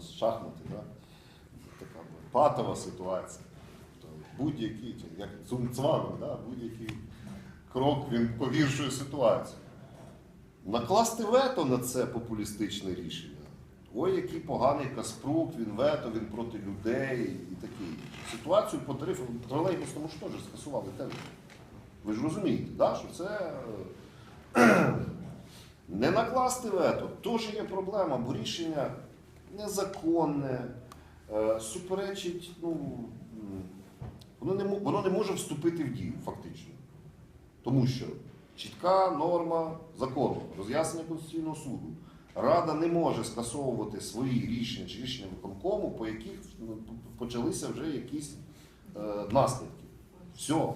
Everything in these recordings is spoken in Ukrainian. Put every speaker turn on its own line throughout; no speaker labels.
шахмати, да? така патова ситуація. Тобто Будь-який, як цумцванг, да? будь-який крок він погіршує ситуацію. Накласти вето на це популістичне рішення. Ой, який поганий Каспрук, він вето, він проти людей і таке. Ситуацію по тарифу тролейбусному ж теж скасували тендер. Ви ж розумієте, да, що це е, не накласти вето теж є проблема, бо рішення незаконне, е, суперечить, ну, воно не, воно не може вступити в дію фактично. Тому що чітка норма закону, роз'яснення Конституційного суду. Рада не може скасовувати свої рішення чи рішення виконкому, по яких ну, почалися вже якісь е, наслідки. Все.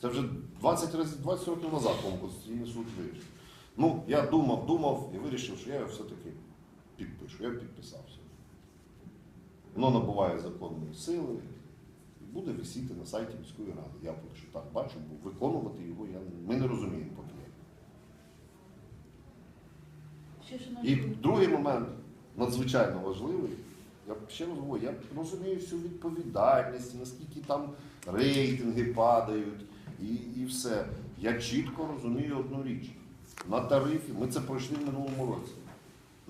Це вже 20, разів- 20 років назад, Конституційний суд вирішив. Ну, я думав, думав і вирішив, що я все-таки підпишу. Я підписав все. Воно набуває законної сили і буде висіти на сайті міської ради. Я поки що так бачу, бо виконувати його я, ми не розуміємо поки. І другий момент надзвичайно важливий. Я ще раз говорю, я розумію всю відповідальність, наскільки там рейтинги падають і, і все. Я чітко розумію одну річ. На тарифі, ми це пройшли в минулому році.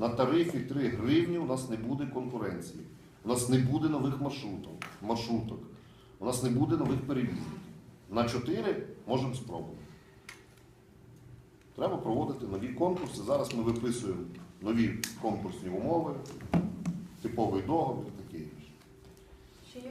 На тарифі 3 гривні у нас не буде конкуренції. У нас не буде нових маршруток, маршруток. У нас не буде нових перевізників. На 4 можемо спробувати. Треба проводити нові конкурси. Зараз ми виписуємо нові конкурсні умови, типовий договір